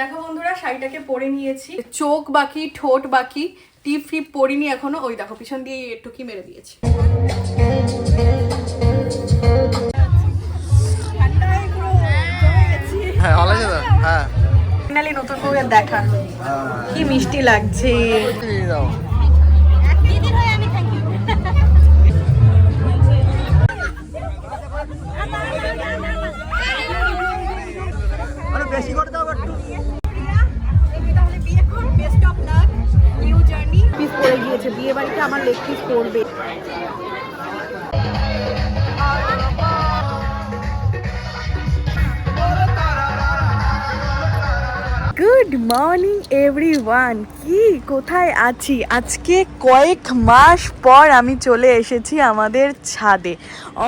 দেখো বন্ধুরা শাড়িটাকে পরে নিয়েছি। চোখ বাকি ঠোঁট বাকি টিপ ফিপ পরিনি এখনও। ওই দেখো পিছন দিয়ে একটু কি মেরে দিয়েছি। হ্যাঁ হ্যাঁ। ফাইনালি নতুন বউয়ের দেখা। কি মিষ্টি লাগছে। পিস পরে গিয়েছে। বিয়ে বাড়িতে আমার লেগ পিস পড়বে মর্নিং এভরিওয়ান, কি? কোথায় আছি? আজকে কয়েক মাস পর আমি চলে এসেছি আমাদের ছাদে।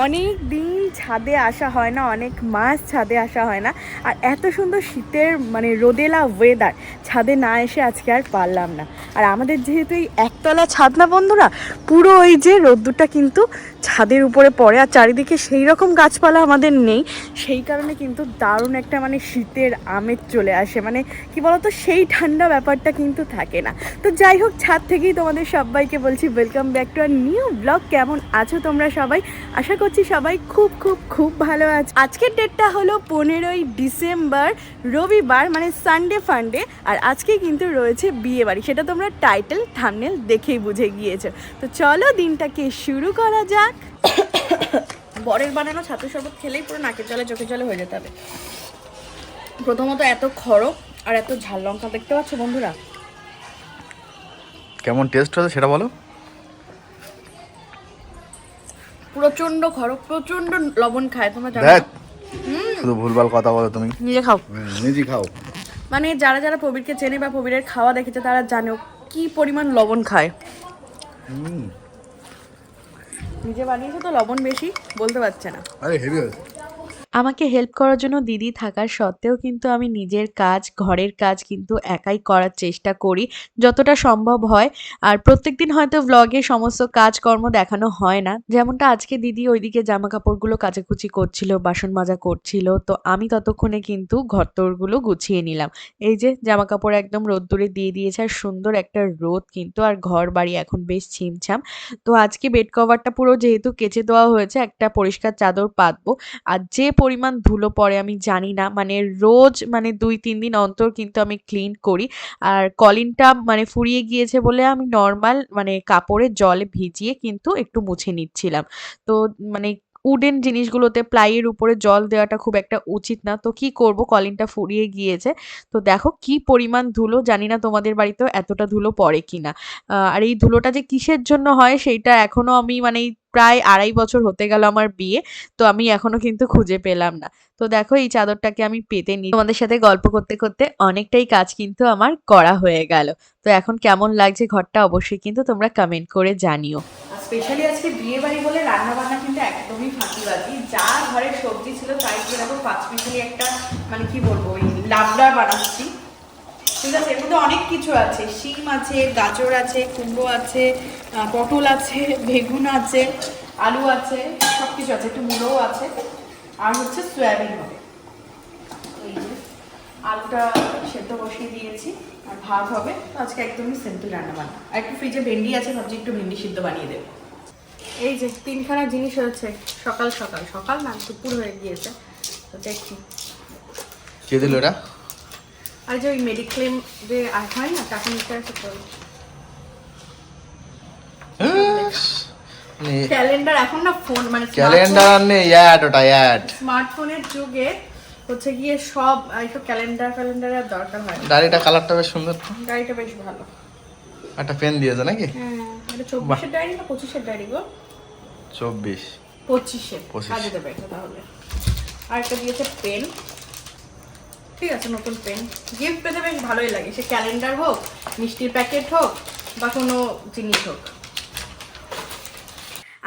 অনেক দিন ছাদে আসা হয় না, অনেক মাস ছাদে আসা হয় না। আর এত সুন্দর শীতের মানে রোদেলা ওয়েদার ছাদে না এসে আজকে আর পারলাম না। আর আমাদের যেহেতু এই একতলা ছাদ না বন্ধুরা, পুরো ওই যে রোদ্দুরটা কিন্তু ছাদের উপরে পড়ে, আর চারিদিকে সেই রকম গাছপালা আমাদের নেই। সেই কারণে কিন্তু দারুণ একটা মানে শীতের আমেজ চলে আসে। মানে কি বলতো? সেই ঠান্ডা ব্যাপারটা কিন্তু থাকে না। তো যাই হোক, ছাদ থেকেই তোমাদের সবাইকে বলছি welcome back to our new blog কেমন আছো তোমরা সবাই? আশা করছি সবাই খুব খুব খুব ভালো আছো। আজকের ডেটটা হলো পনেরোই ডিসেম্বর, রবিবার মানে সানডে ফান্ডে আর আজকে কিন্তু রয়েছে বিয়ে বাড়ি। সেটা তোমরা টাইটেল থামনেল দেখেই বুঝে গিয়েছো। তো চলো, দিনটাকে শুরু করা যাক। বরের বানানো ছাত্র শরবত খেলেই পুরো নাকের জলে চোখের জলে হয়ে যেতে হবে। প্রথমত এত খড়ক আর এত ঝাল লঙ্কা দেখতে পাচ্ছ বন্ধুরা? কেমন টেস্ট হচ্ছে সেটা বলো? প্রচণ্ড খড়ক প্রচণ্ড লবণ খায় তোমরা জানো দেখ? শুধু ভুলভাল কথা বলো তুমি। নিজে খাও। নিজে খাও। মানে যারা যারা প্রবীরকে চেনে বা প্রবীরের খাওয়া দেখেছে তারা জানে কি পরিমাণ লবণ খায়। নিজে বানিয়েছে তো লবণ বেশি বলতে পারছে না। আরে হেভি হয়েছে। আমাকে হেল্প করার জন্য দিদি থাকার সত্ত্বেও কিন্তু আমি নিজের কাজ, ঘরের কাজ কিন্তু একাই করার চেষ্টা করি যতটা সম্ভব হয়। আর প্রত্যেকদিন হয়তো ব্লগে সমস্ত কাজকর্ম দেখানো হয় না। যেমনটা আজকে দিদি ওইদিকে জামা কাপড়গুলো কাচাকুচি করছিল বাসন মাজা করছিল, তো আমি ততক্ষণে কিন্তু ঘরতরগুলো গুছিয়ে নিলাম। এই যে জামা কাপড় একদম রোদ্দুরে দিয়ে দিয়েছে আর সুন্দর একটা রোদ কিন্তু আর ঘর বাড়ি এখন বেশ ছিমছাম। তো আজকে বেড কভারটা পুরো যেহেতু কেচে দেওয়া হয়েছে, একটা পরিষ্কার চাদর পাতবো। আর যে পরিমাণ ধুলো পড়ে, আমি জানি না। মানে রোজ মানে দুই, তিন দিন অন্তর কিন্তু আমি ক্লিন করি। আর কলিনটা মানে ফুরিয়ে গিয়েছে বলে আমি নর্মাল মানে কাপড়ে জলে ভিজিয়ে কিন্তু একটু মুছে নিচ্ছিলাম। তো মানে উডেন জিনিসগুলোতে প্লাইয়ের উপরে জল দেওয়াটা খুব একটা উচিত না। তো কি করব? কলিনটা ফুরিয়ে গিয়েছে। তো দেখো কি পরিমাণ ধুলো, জানি না তোমাদের বাড়িতেও এতটা ধুলো পড়ে কিনা। আর এই ধুলোটা যে কিসের জন্য হয়, সেইটা এখনও আমি মানে প্রায় আড়াই বছর হতে গেল আমার বিয়ে, তো আমি এখনও কিন্তু খুঁজে পেলাম না। তো দেখো এই চাদরটাকে আমি পেতে নিই তোমাদের সাথে গল্প করতে করতে অনেকটাই কাজ কিন্তু আমার করা হয়ে গেল। তো এখন কেমন লাগছে ঘরটা অবশ্যই কিন্তু তোমরা কমেন্ট করে জানিও। স্পেশালি আজকে বিয়ে বাড়ি বলে রান্না বান্না কিন্তু একদমই ফাঁকিবাজি। যা ঘরে সবজি ছিল তাই দিয়ে দেখো পাঁচ মিশালি একটা মানে কি বলব ওই লাবড়া বানাচ্ছি। ঠিক আছে এর মধ্যে অনেক কিছু আছে। শিম আছে গাজর আছে কুমড়ো আছে পটল আছে বেগুন আছে আলু আছে সব কিছু আছে একটু মুড়োও আছে। আর হচ্ছে সয়াবিন হবে। এই যে আলুটা সেদ্ধ বসিয়ে দিয়েছি আর ভাত হবে। তো আজকে একদমই সিম্পল রান্না বান্না আর একটু ফ্রিজে ভেন্ডি আছে ভাবছি একটু ভেন্ডি সিদ্ধ বানিয়ে দেবো। এই যে তিনখানা জিনিস হয়েছে সকাল সকাল। সকাল না দুপুর হয়ে গিয়েছে। তো দেখছি কে দিল এটা? আর যে ওই মেডিক্লেম যে আর হয় না টাকা নিতে আসে তো। ক্যালেন্ডার এখন না ফোন মানে ক্যালেন্ডার নেই অ্যাড ওটা অ্যাড স্মার্টফোনের যুগে হচ্ছে গিয়ে সব এইসব ক্যালেন্ডার ফ্যালেন্ডারের দরকার হয়। কালারটা বেশ সুন্দর তো। গাড়িটা বেশ ভালো। একটা পেন দিয়েছে নাকি? হ্যাঁ এটা চব্বিশের ডায়েরি না পঁচিশের ডায়েরি গো? চব্বিশ। পঁচিশে। পঁচিশ। দেবে তাহলে। আর একটা দিয়েছে পেন ঠিক আছে নতুন পেন গিফট পেতে বেশ ভালোই লাগে। সে ক্যালেন্ডার হোক মিষ্টির প্যাকেট হোক বা কোনো জিনিস হোক।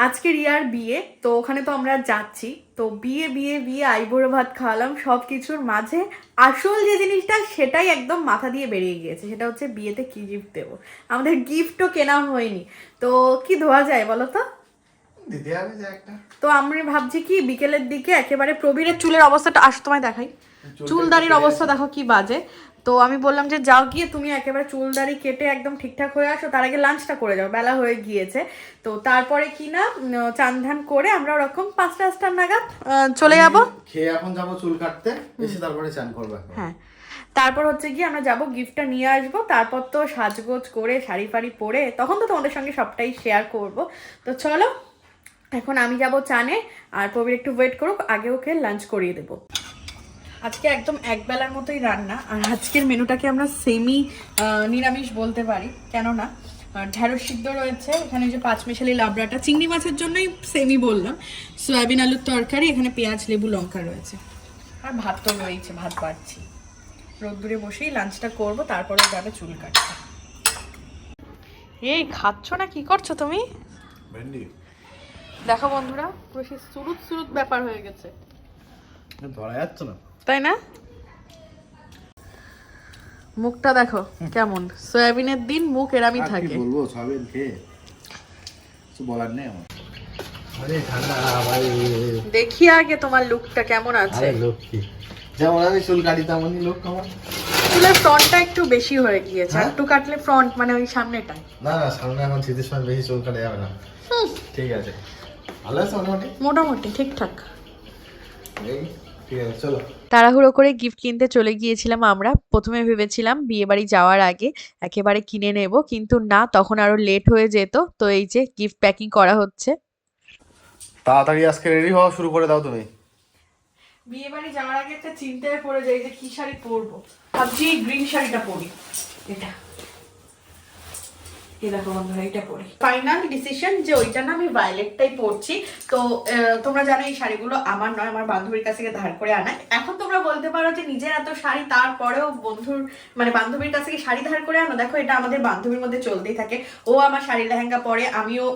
আজকে রিয়ার বিয়ে তো ওখানে তো আমরা যাচ্ছি। তো বিয়ে বিয়ে বিয়ে আইবুড়ো ভাত খাওয়ালাম সব কিছুর মাঝে আসল যে জিনিসটা সেটাই একদম মাথা দিয়ে বেরিয়ে গিয়েছে। সেটা হচ্ছে বিয়েতে কি গিফট দেবো? আমাদের গিফটও কেনা হয়নি। তো কি ধোয়া যায় বলো তো? তো আমি ভাবছি কি বিকেলের দিকে একেবারে প্রবীরের চুলের অবস্থাটা আস তোমায় দেখাই। চুলদারির অবস্থা দেখো কি বাজে। তো আমি বললাম যে যাও গিয়ে তুমি একেবারে চুল দাড়ি কেটে একদম ঠিকঠাক হয়ে আসো তার আগে লাঞ্চটা করে যাও বেলা হয়ে গিয়েছে। তো তারপরে কি না উম, চান ধান করে আমরা ওরকম পাঁচটা পাঁচটা নাগাদ চলে যাব। খেয়ে এখন যাব চুল কাটতে এসে তারপরে চান করব হ্যাঁ। তারপর হচ্ছে গিয়ে আমরা যাব গিফটটা নিয়ে আসব তারপর তো সাজগোজ করে শাড়ি ফাড়ি পরে তখন তো তোমাদের সঙ্গে সবটাই শেয়ার করব। তো চলো এখন আমি যাব চানে আর প্রবীর একটু ওয়েট করুক আগে ওকে লাঞ্চ করিয়ে দেবো। আজকে একদম এক বেলার মতোই রান্না আর আজকের মেনুটাকে আমরা সেমি নিরামিষ বলতে পারি। কেননা ঢ্যাঁড়স সিদ্ধ রয়েছে এখানে যে পাঁচমিশালি লাবড়াটা চিংড়ি মাছের জন্যই সেমি বললাম। সয়াবিন আলুর তরকারি এখানে পেঁয়াজ লেবু লঙ্কা রয়েছে। আর ভাত তো রয়েছে ভাত বাড়ছি। রোদ্দুরে বসেই লাঞ্চটা করব তারপরে যাবে চুল কাটতে এই খাচ্ছ না? কি করছ তুমি? দেখো বন্ধুরা পুরো সেই সুরুত সুরুত ব্যাপার হয়ে গেছে। ধরা যাচ্ছে না। তাই না? মুখটা দেখো কেমন? সয়াবিনের দিন মুখ এরামই আর কি থাকে। বলব সবেন খেয়ে কিছু বলার নেই আমার। আরে ঠান্ডা ভাই। দেখি আগে তোমার লুকটা কেমন আছে। আরে লোক কি? যেমন আমি চুল কাটি তেমনই লোক আমার। চুলের ফ্রন্টটা একটু বেশি হয়ে গিয়েছে হ্যাঁ? একটু কাটলে ফ্রন্ট মানে ওই সামনেটা না না সামনে এখন শীতের সময় বেশি চুল কাটা যাবে না। ঠিক আছে। ভালো আছে মোটামুটি? মোটামুটি ঠিকঠাক। এই তাড়াহুড়ো করে গিফট কিনতে চলে গিয়েছিলাম আমরা। প্রথমে ভেবেছিলাম বিয়েবাড়ি যাওয়ার আগে একেবারে কিনে নেব কিন্তু না তখন আরও লেট হয়ে যেত তো এই যে গিফট প্যাকিং করা হচ্ছে। তাড়াতাড়ি আজকে রেডি হওয়া শুরু করে দাও তুমি। বিয়ে বাড়ি যাওয়ার আগে একটা চিন্তায় পড়ে যাই যে কি শাড়ি পরবো। ভাবছি গ্রিন শাড়িটা পরি। এটা। মানে বান্ধবীর মধ্যে চলতেই থাকে। ও আমার শাড়ি লেহেঙ্গা পরে, আমিও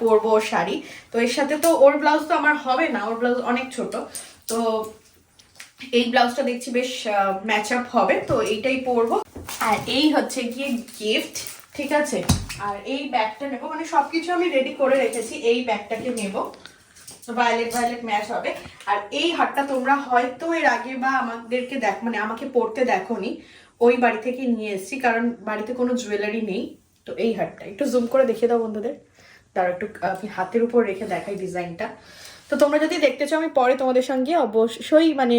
পরবো ওর শাড়ি। তো এর সাথে তো ওর ব্লাউজ তো আমার হবে না, ওর ব্লাউজ অনেক ছোট। তো এই ব্লাউজটা দেখছি বেশ ম্যাচ আপ হবে। তো এইটাই পরবো। আর এই হচ্ছে গিয়ে গিফট ঠিক আছে? আর এই ব্যাগটা নেব মানে সবকিছু আমি রেডি করে রেখেছি, এই ব্যাগটাকে নেব। ভায়োলেট ভায়োলেট ম্যাচ হবে। আর এই হারটা তোমরা হয়তো এর আগে বা আমাদেরকে দেখ মানে আমাকে পড়তে দেখোনি, ওই বাড়ি থেকে নিয়ে এসেছি, কারণ বাড়িতে কোনো জুয়েলারি নেই। তো এই হারটা, একটু জুম করে দেখিয়ে দাও বন্ধুদের। তার একটু আমি হাতের উপর রেখে দেখাই ডিজাইনটা তো তোমরা যদি দেখতে চাও, আমি পরে তোমাদের সঙ্গে অবশ্যই মানে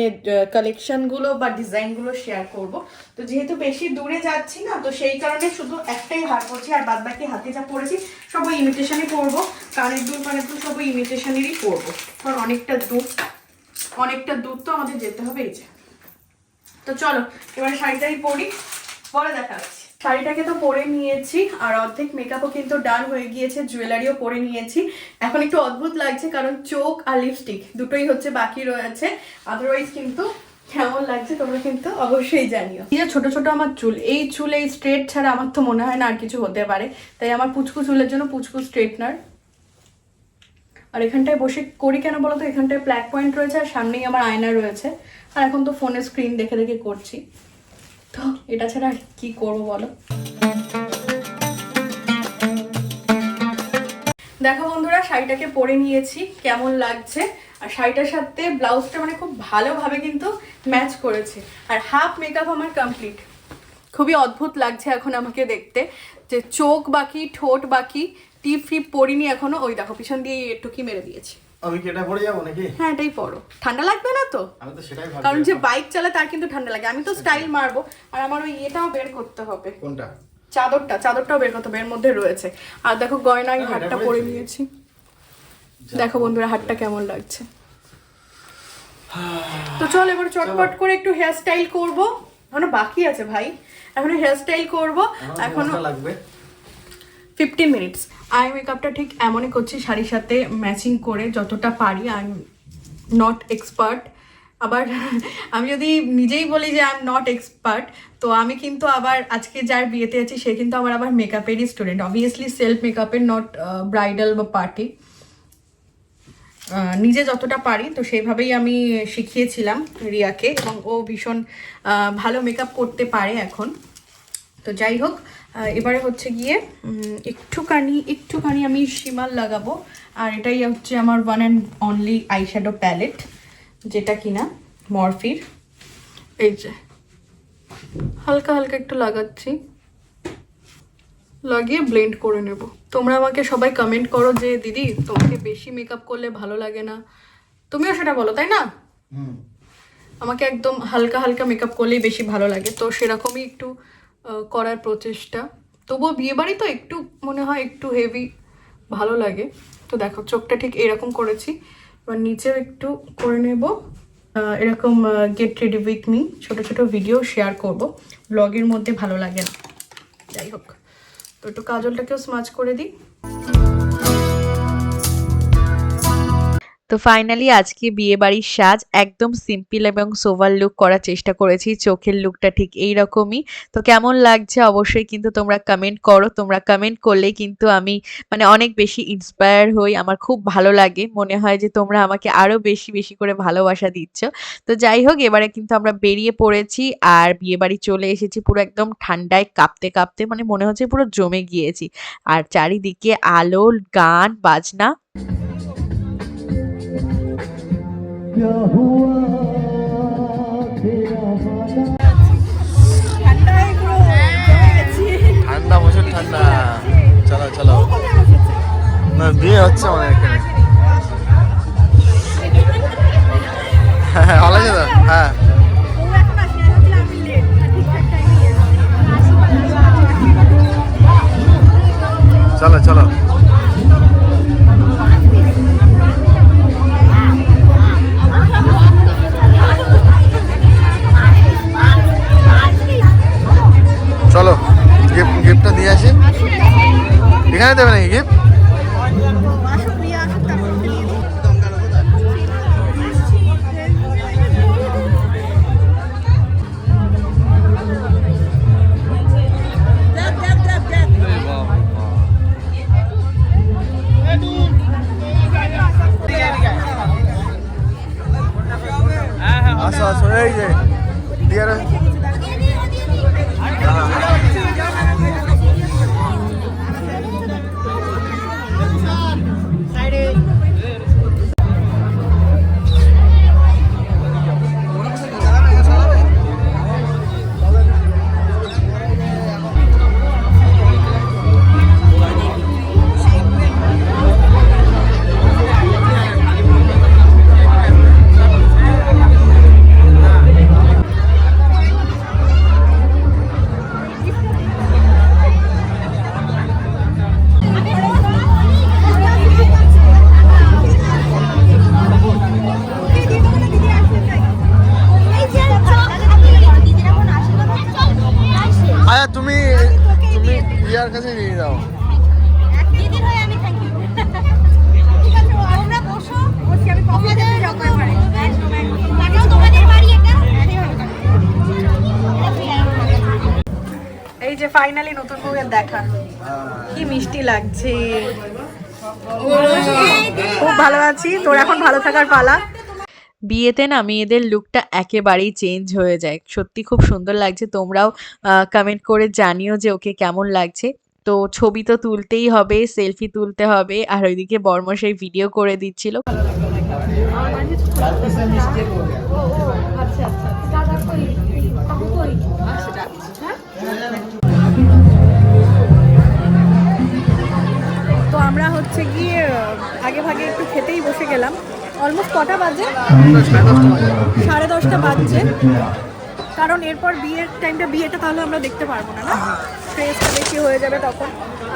কালেকশনগুলো বা ডিজাইনগুলো শেয়ার করব। তো যেহেতু বেশি দূরে যাচ্ছি না, তো সেই কারণে শুধু একটাই হার পরছি আর বাদ বাকি হাতে যা পরেছি সব ইমিটেশনই পরবো কানের দুল মানে দুল সব ইমিটেশনেরই পরবো কারণ অনেকটা দূর অনেকটা দূর তো আমাদের যেতে হবে এই যে। তো চলো, এবার শাড়িটাই পরি, পরে দেখা হচ্ছে। শাড়িটাকে তো পরে নিয়েছি, আর অর্ধেক মেকআপও কিন্তু ডান হয়ে গিয়েছে জুয়েলারিও পরে নিয়েছি। এখন একটু অদ্ভুত লাগছে, কারণ চোখ আর লিপস্টিক দুটোই হচ্ছে বাকি রয়েছে। আদারওয়াইজ কিন্তু কেমন লাগছে তোমরা কিন্তু অবশ্যই জানিও। এই যে ছোট ছোট আমার চুল, এই চুল, এই স্ট্রেট ছাড়া আমার তো মনে হয় না আর কিছু হতে পারে। তাই আমার পুচকু চুলের জন্য পুচকু স্ট্রেটনার আর এখানটায় বসে করি কেন বলো তো? এখানটায় প্ল্যাক পয়েন্ট রয়েছে, আর সামনেই আমার আয়না রয়েছে। আর এখন তো ফোনের স্ক্রিন দেখে দেখে করছি। তো এটা ছাড়া আর কি করব বলো? দেখো বন্ধুরা, শাড়িটাকে পরে নিয়েছি, কেমন লাগছে? আর শাড়িটার সাথে ব্লাউজটা মানে খুব ভালোভাবে কিন্তু ম্যাচ করেছে। আর হাফ মেকআপ আমার কমপ্লিট খুবই অদ্ভুত লাগছে এখন আমাকে দেখতে। যে চোখ বাকি, ঠোঁট বাকি, টিপ ফিপ পরিনি এখনও। ওই দেখো, পিছন দিয়ে টুকি মেরে দিয়েছি। আমি কি এটা পরে যাব নাকি? হ্যাঁ এটাই পরো। ঠান্ডা লাগবে না তো? আমি তো সেটাই ভাবছি কারণ যে বাইক তার কিন্তু ঠান্ডা লাগে। আমি তো স্টাইল মারবো। আর আমার ওই ইয়েটাও বের করতে হবে। কোনটা? চাদরটা। চাদরটাও বের করতে হবে। এর মধ্যে রয়েছে। আর দেখো গয়না আমি হ্যাঁ, এটা পরে। নিয়েছি। দেখো বন্ধুরা হাটটা কেমন লাগছে। তো চল এবার চটপট করে একটু হেয়ার স্টাইল করব। এখনও বাকি আছে ভাই। এখনও হেয়ার স্টাইল করব। এখনও এখনও লাগবে। ফিফটিন মিনিটস আই মেকআপটা ঠিক এমনই করছি, শাড়ির সাথে ম্যাচিং করে যতটা পারি আই এম নট এক্সপার্ট আবার আমি যদি নিজেই বলি যে আই এম নট এক্সপার্ট তো আমি কিন্তু আবার আজকে যার বিয়েতে আছি, সে কিন্তু আমার আবার মেকআপেরই স্টুডেন্ট অবভিয়াসলি সেলফ মেকআপের নট ব্রাইডাল বা পার্টি নিজে যতটা পারি, তো সেইভাবেই আমি শিখিয়েছিলাম রিয়াকে, এবং ও ভীষণ ভালো মেকআপ করতে পারে এখন। তো যাই হোক এবারে হচ্ছে গিয়ে একটুখানি একটুখানি আমি শিমাল লাগাবো। আর এটাই হচ্ছে আমার one and only eyeshadow palette যেটা কিনা মরফির। এই যে হালকা হালকা একটু লাগাচ্ছি। লাগিয়ে ব্লেন্ড করে নেব। তোমরা আমাকে সবাই কমেন্ট করো যে দিদি তোমাকে বেশি মেকআপ করলে ভালো লাগে না? তুমিও সেটা বলো তাই না? আমাকে একদম হালকা হালকা মেকআপ করলেই বেশি ভালো লাগে। তো সেরকমই একটু করার প্রচেষ্টা। তবুও বিয়েবাড়ি তো একটু মনে হয় একটু হেভি ভালো লাগে। তো দেখো, চোখটা ঠিক এরকম করেছি। এবার নিচেও একটু করে নেব। এরকম গেট রেডি উইথ মি ছোটো ছোটো ভিডিও শেয়ার করব। ব্লগের মধ্যে ভালো লাগে না। যাই হোক, তো একটু কাজলটাকেও স্মাচ করে দিই। তো ফাইনালি আজকে বিয়ে বাড়ির সাজ একদম সিম্পল এবং সোভার লুক করার চেষ্টা করেছি, চোখের লুকটা ঠিক এই রকমই তো কেমন লাগছে অবশ্যই কিন্তু তোমরা কমেন্ট করো, তোমরা কমেন্ট করলে কিন্তু আমি মানে অনেক বেশি ইন্সপায়ার হই, আমার খুব ভালো লাগে। মনে হয় যে তোমরা আমাকে আরও বেশি বেশি করে ভালোবাসা দিচ্ছ। তো যাই হোক, এবারে কিন্তু আমরা বেরিয়ে পড়েছি আর বিয়ে বাড়ি চলে এসেছি পুরো একদম ঠান্ডায় কাঁপতে কাঁপতে মানে মনে হচ্ছে পুরো জমে গিয়েছি। আর চারিদিকে আলো, গান, বাজনা ঠান্ডা প্রচুর ঠান্ডা চলো চলো না বিয়ে হচ্ছে আমাদের এখানে হ্যাঁ ভালো আছে তো হ্যাঁ আসো আসো কি মিষ্টি লাগছে। খুব ভালো আছি। তোর এখন ভালো থাকার পালা। বিয়েতে না মেয়েদের লুকটা একেবারেই চেঞ্জ হয়ে যায়। সত্যি খুব সুন্দর লাগছে। তোমরাও কমেন্ট করে জানিও যে ওকে কেমন লাগছে। তো ছবি তো তুলতেই হবে সেলফি তুলতে হবে। আর ওইদিকে বর্মশাই ভিডিও করে দিচ্ছিল। তো আমরা হচ্ছে গিয়ে আগে ভাগে একটু খেতেই বসে গেলাম। অলমোস্ট কটা বাজে? সাড়ে দশটা বাজছে। কারণ এরপর বিয়ের টাইমটা বিয়েটা তাহলে আমরা দেখতে পারব না না? স্ট্রেসটা বেশি হয়ে যাবে তখন?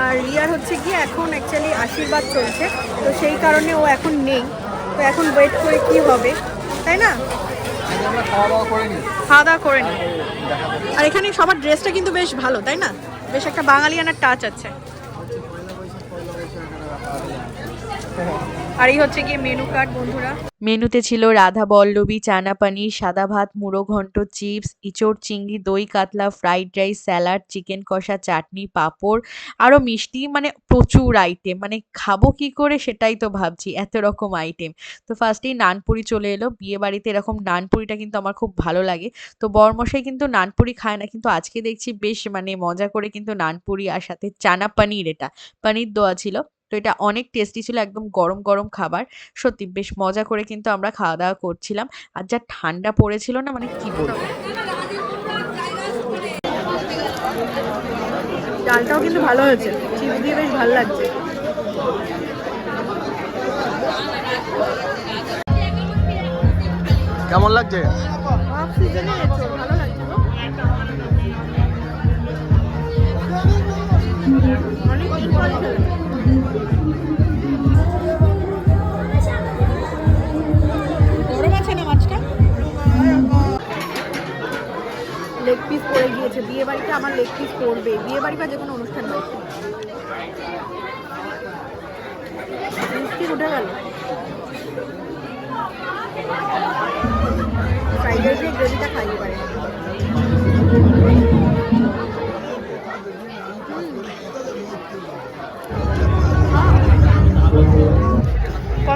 আর রিয়ার হচ্ছে গিয়ে এখন অ্যাকচুয়ালি আশীর্বাদ চলছে। তো সেই কারণে ও এখন নেই। তো এখন ওয়েট করে কি হবে, তাই না? খাওয়া দাওয়া করে নি। আর এখানে সবার ড্রেসটা কিন্তু বেশ ভালো, তাই না? বেশ একটা বাঙালিয়ানার টাচ আছে। আর এই হচ্ছে গিয়ে মেনু কার্ড বন্ধুরা। মেনুতে ছিল রাধা বল্লবী, চানা পানির, সাদা ভাত, মুড়ো ঘন্ট, চিপস, ইঁচড় চিংড়ি, দই, কাতলা ফ্রাইড রাইস স্যালাড চিকেন কষা, চাটনি, পাঁপড় আরও মিষ্টি মানে প্রচুর আইটেম মানে খাব কি করে সেটাই তো ভাবছি, এত রকম আইটেম তো ফার্স্টেই নানপুরি চলে এলো। বিয়ে বাড়িতে এরকম নানপুরিটা কিন্তু আমার খুব ভালো লাগে। তো বরমশাই কিন্তু নানপুরি খায় না, কিন্তু আজকে দেখছি বেশ মানে মজা করে কিন্তু নানপুরি আর সাথে চানা পানির এটা, পানির দোয়া ছিল। তো এটা অনেক টেস্টি ছিল একদম গরম গরম খাবার। সত্যি বেশ মজা করে কিন্তু আমরা খাওয়া দাওয়া করছিলাম। আর যা ঠান্ডা পড়েছিল না মানে কি বলব? ডালটাও কিন্তু ভালো হয়েছে। চিপস দিয়ে বেশ ভালো লাগছে। কেমন লাগছে। অনেক লেগ পিস পড়ে গিয়েছে। বিয়ে আমার লেগ পিস পড়বে বিয়ে বাড়ি বা যে কোনো অনুষ্ঠান বাড়িতে উঠে গেল। ফ্রাইড রাইসের গ্রেভিটা খাইয়ে পারে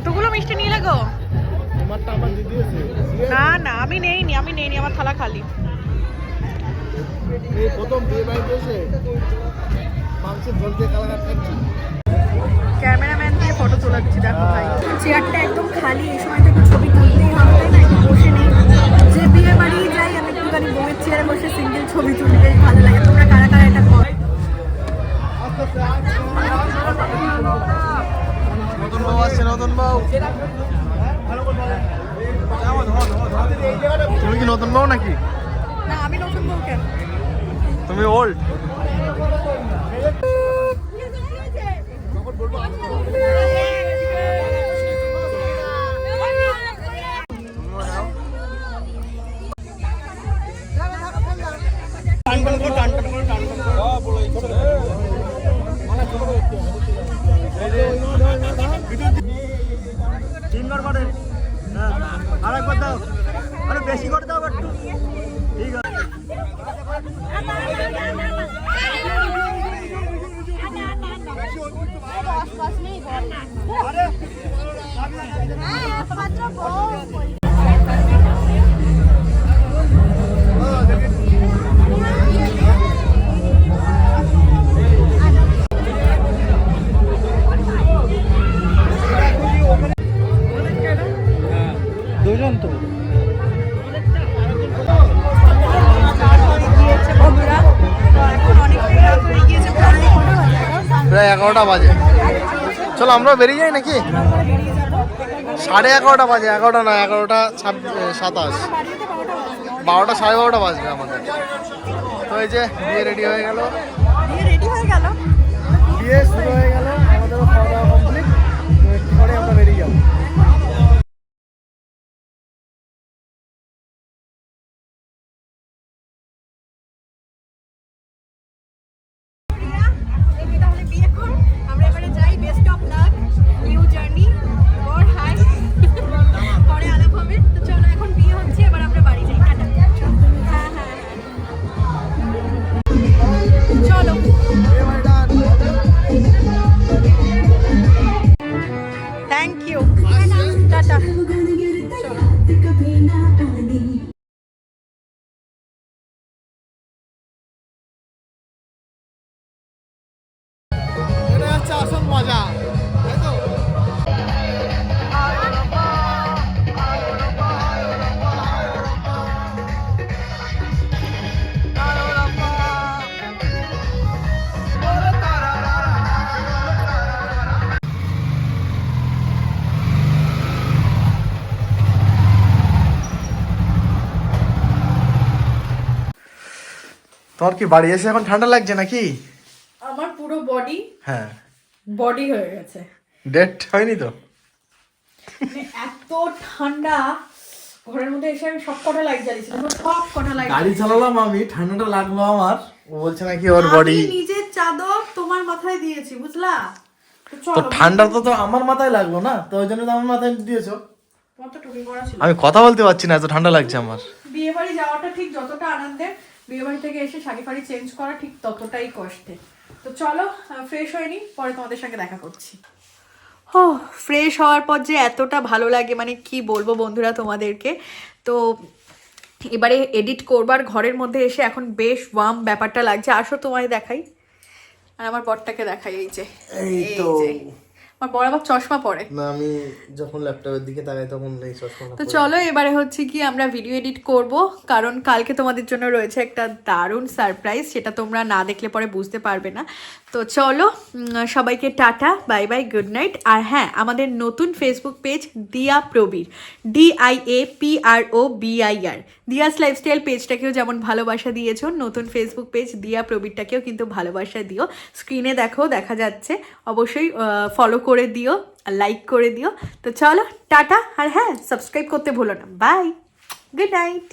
কতগুলো মিষ্টি নিয়ে লাগো তোমারটা আমার দিদি আছে না না আমি নেইনি আমি নেইনি আমার থালা খালি। এই প্রথম বিয়ে বাড়িতে এসে মাংসের ঝোল দিয়ে কালাকাট খাচ্ছি। ক্যামেরাম্যান দিয়ে ফটো তোলাচ্ছি দেখো ভাই। চেয়ারটা একদম খালি এই সময় থেকে ছবি তুলতেই হবে তাই না? একটু বসে নেই। যে বিয়ে বাড়ি যাই আমি একটুখানি বউয়ের চেয়ারে বসে সিঙ্গেল ছবি তুলি বেশ ভালো লাগে। তোমরা কারা কারা এটা করো। নতুন বউ আসছে নতুন বউ তুমি কি নতুন বউ নাকি? না আমি নতুন বউ কেন? তুমি ওল্ড তিনবার এগারোটা বাজে। চলো আমরা বেরিয়ে যাই নাকি? সাড়ে এগারোটা বাজে এগারোটা না এগারোটা সাতাশ। বারোটা সাড়ে বারোটা বাজবে আমাদের। তো এই যে বিয়ে রেডি হয়ে গেল। বিয়ে রেডি হয়ে গেল। বিয়ে শুরু হয়ে গেল। মজা তাই তো তোমার কি বাড়ি এসে এখন ঠান্ডা লাগছে নাকি আমার পুরো বডি হ্যাঁ বডি হয়ে গেছে। ডেট হয়নি তো? মানে এত ঠান্ডা ঘরের মধ্যে এসে আমি সব কটা লাইট জ্বালিয়েছি দেখো সব কটা লাইট গাড়ি চালালাম আমি ঠান্ডাটা লাগল আমার। ও বলছে নাকি ওর বডি আমি নিজের চাদর তোমার মাথায় দিয়েছি বুঝলা? তো তো ঠান্ডা তো তো আমার মাথায় লাগল না তো ওই জন্য তো আমার মাথায় দিয়েছ। আমি কথা বলতে পারছি না এত ঠান্ডা লাগছে আমার। বিয়ে বাড়ি যাওয়াটা ঠিক যতটা আনন্দের বিয়ে বাড়ি থেকে এসে শাড়ি ফাড়ি চেঞ্জ করা ঠিক ততটাই কষ্টে। তো চলো ফ্রেশ হয়ে নি পরে তোমাদের সঙ্গে দেখা করছি। ও ফ্রেশ হওয়ার পর যে এতটা ভালো লাগে মানে কি বলব বন্ধুরা তোমাদেরকে? তো এবারে এডিট করবার ঘরের মধ্যে এসে এখন বেশ ওয়াম ব্যাপারটা লাগছে। আসো তোমায় দেখাই। আর আমার বরটাকে দেখাই এই যে। এই যে তো। আমার বড় আবার চশমা পরে। না আমি যখন ল্যাপটপের দিকে তাকাই তখন এই চশমাটা তো চলো এবারে হচ্ছে কি আমরা ভিডিও এডিট করব কারণ কালকে তোমাদের জন্য রয়েছে একটা দারুণ সারপ্রাইজ সেটা তোমরা না দেখলে পরে বুঝতে পারবে না। তো চলো সবাইকে tata bye bye good night আর হ্যাঁ আমাদের নতুন Facebook page Diya Prabir D I A P R O B I R Diya's lifestyle পেজটাকেও যেমন ভালোবাসা দিয়েছ নতুন ফেসবুক পেজ দিয়া প্রবীরটাকেও কিন্তু ভালোবাসা দিও। স্ক্রিনে দেখো দেখা যাচ্ছে। অবশ্যই ফলো করে দিও লাইক করে দিও। তো চলো, টাটা, আর হ্যাঁ সাবস্ক্রাইব করতে ভুলো না। By good night